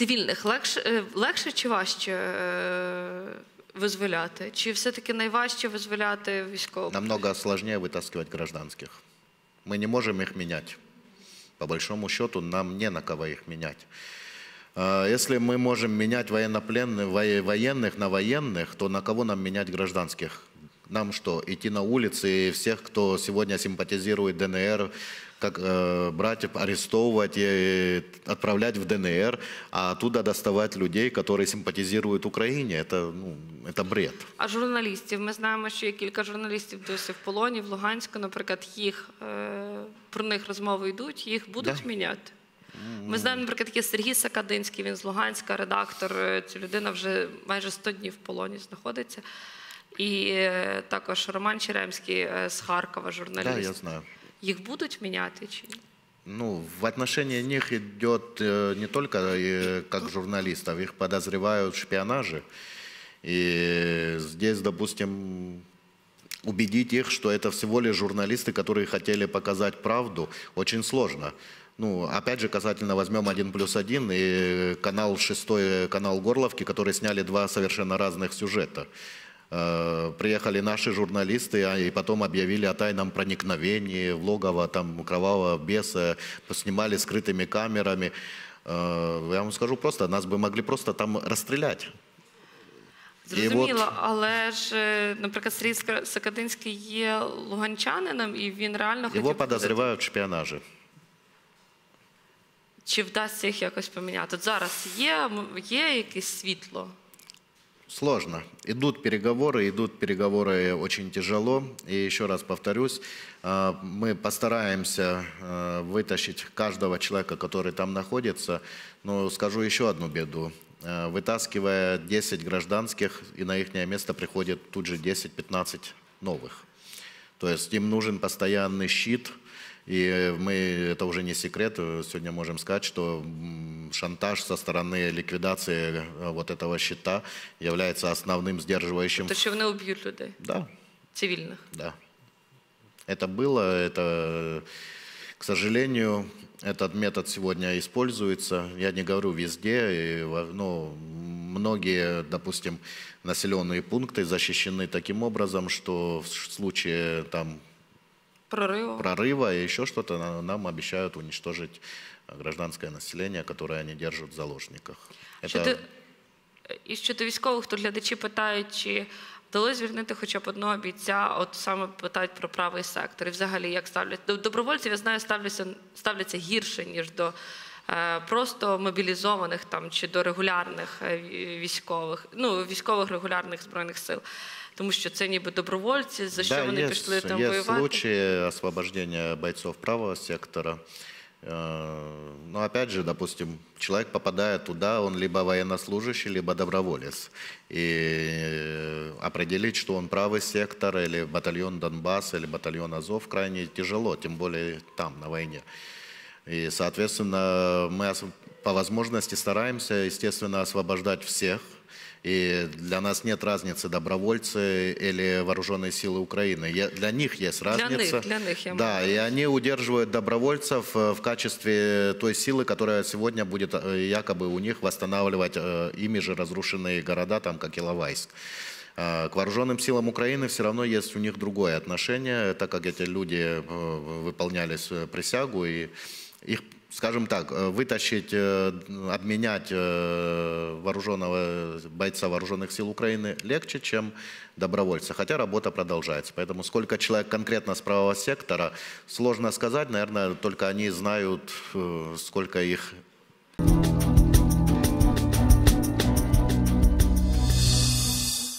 Цивільних легше, легше чи важче визволяти? Чи все-таки найважче визволяти військових? Намного сложнее вытаскивать гражданских. Мы не можем их менять. По большому счету, нам не на кого их менять. А, Если мы можем менять военнопленных, военных на военных, то на кого нам менять гражданских? Нам что, идти на улицы и всех, кто сегодня симпатизирует ДНР, как э, брать, арестовывать и отправлять в ДНР, а оттуда доставать людей, которые симпатизируют Украине? Это, ну, это бред. А журналістів? Ми знаємо, що є кілька журналістів досі в полоні, в Луганську, наприклад, їх е, про них розмови йдуть, їх будуть Да. міняти. Ми знаємо, наприклад, є Сергій Сакадинський, він з Луганська, редактор. Е, Ця людина вже майже 100 днів в полоні знаходиться. І е, також Роман Черемський е, з Харкова, журналіст. Да, я знаю. Їх будуть міняти чи ні? Ну, в отношении них идет э, не только э, как журналистов, их подозревают в шпионаже. И здесь, допустим, убедить их, что это всего лишь журналисты, которые хотели показать правду, очень сложно. Ну, опять же, касательно возьмем один плюс один и канал шестой, канал Горловки, которые сняли два совершенно разных сюжета. Э, Приехали наши журналисты, а и потом объявили о тайном проникновении в логово там кровавого беса, поснимали скрытыми камерами. Э, Я вам скажу просто, нас бы могли просто там расстрелять. І Зрозуміло, от- але ж, е, наприклад, Сергій Ска- Сакадинський є луганчанином, і він реально хотів... Его бути- подозревают в шпионаже. Чи вдасться їх якось поміняти? От зараз є, м- є якесь світло? Сложно. Идут переговоры, идут переговоры очень тяжело. И еще раз повторюсь, а, мы постараемся а, вытащить каждого человека, который там находится. Но скажу еще одну беду. А, Вытаскивая 10 гражданских, и на их место приходит тут же 10-15 новых. То есть им нужен постоянный щит, и мы, это уже не секрет, э, сегодня можем сказать, что шантаж со стороны ликвидации э, вот этого щита является основным сдерживающим. То що вони уб'ють людей Да, цивільних? да. Это было, это, к сожалению, этот метод сегодня используется. Я не говорю везде, и но многие, допустим, населенные пункты защищены таким образом, что в случае там Прориву? прорыва и еще что-то на- нам обещают уничтожить э, гражданское население, которое они держат в заложниках. Это Щодо, і щодо військових, то глядачі питають, чи вдалося звільнити хоча б одного бійця, от саме питають про правий сектор. І взагалі, як ставлять до добровольців, я знаю, ставляться, ставляться гірше, ніж до е, просто мобілізованих там чи до регулярних е, ві- військових, ну військових регулярних збройних сил. Тому що це ніби добровольці, за що да, вони есть, пішли там есть воювати. случаи освобождения бойцов правого сектора. Э, Но опять же, допустим, человек попадает туда, он либо военнослужащий, либо доброволец. И э, определить, что он правый сектор, или батальон Донбасс, или батальон Азов, крайне тяжело, тем более там, на войне. И, соответственно, мы по возможности стараемся, естественно, освобождать всех. И для нас нет разницы, добровольцы или вооруженные силы Украины. Я- Для них есть Для разница. них, для них, я Да, и они удерживают добровольцев э, в качестве той силы, которая сегодня будет э, якобы у них восстанавливать э, ими же разрушенные города, там, как Иловайск. А, К вооруженным силам Украины все равно есть у них другое отношение, так как эти люди выполняли присягу, и их, скажем так, э, вытащить, э, обменять э, вооруженного бойца вооруженных сил Украины легче, чем добровольца, хотя работа продолжается. Поэтому сколько человек конкретно с правого сектора, сложно сказать, наверное, только они знают, сколько их